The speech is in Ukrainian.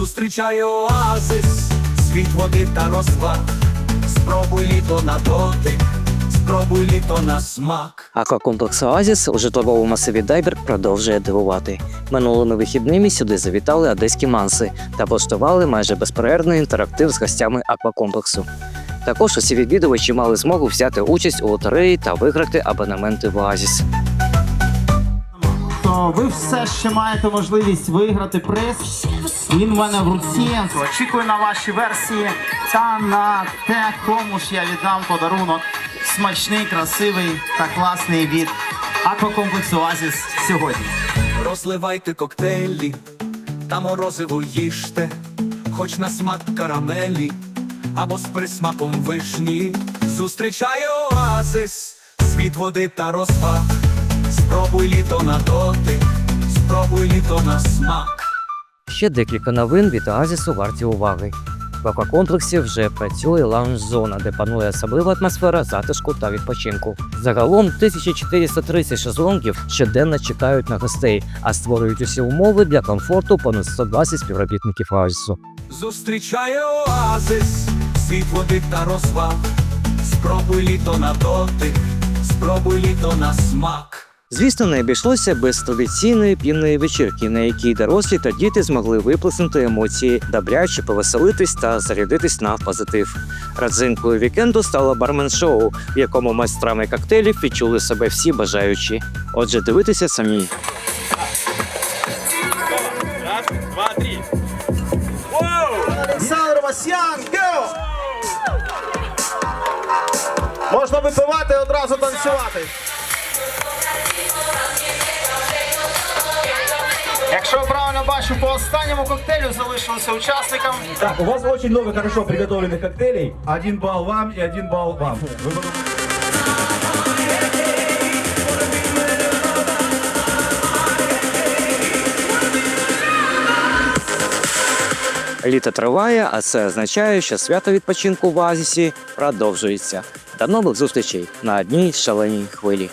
Зустрічає оазис, світ води та розваг. Спробуй літо на дотик, спробуй літо на смак. Аквакомплекс Оазіс у житловому масиві Дайберг продовжує дивувати. Минулими вихідними сюди завітали одеські манси та влаштували майже безперервний інтерактив з гостями аквакомплексу. Також усі відвідувачі мали змогу взяти участь у лотереї та виграти абонементи в Оазіс. То ви все ще маєте можливість виграти приз. Він в мене в руці. Очікую на ваші версії та на те, кому ж я віддам подарунок. Смачний, красивий та класний від аквакомплексу Оазіс сьогодні. Розливайте коктейлі та морозиво їжте, хоч на смак карамелі або з присмаком вишні. Зустрічає оазис, світ води та розваг. Спробуй літо на дотик, спробуй літо на смак. Ще декілька новин від Оазісу варті уваги. В аквакомплексі вже працює лаунж-зона, де панує особлива атмосфера затишку та відпочинку. Загалом 1430 шезлонгів щоденно чекають на гостей, а створюють усі умови для комфорту понад 120 співробітників Оазісу. Зустрічає оазис, світ води та розваг. Спробуй літо на дотик, спробуй літо на смак. Звісно, не обійшлося без традиційної пінної вечірки, на якій дорослі та діти змогли виплеснути емоції, добряче повеселитись та зарядитись на позитив. Родзинкою вікенду стало бармен-шоу, в якому майстрами коктейлів відчули себе всі бажаючі. Отже, дивитися самі. Можна випивати і одразу танцювати. Якщо я правильно бачу, по останньому коктейлю залишилося учасникам. Так, у вас очень много хорошо приготовленных коктейлей. Один балл вам и один балл вам. Вы Літо триває, а це означає, що свято відпочинку в Оазісі продовжується. До нових зустрічей на одній шаленій хвилі.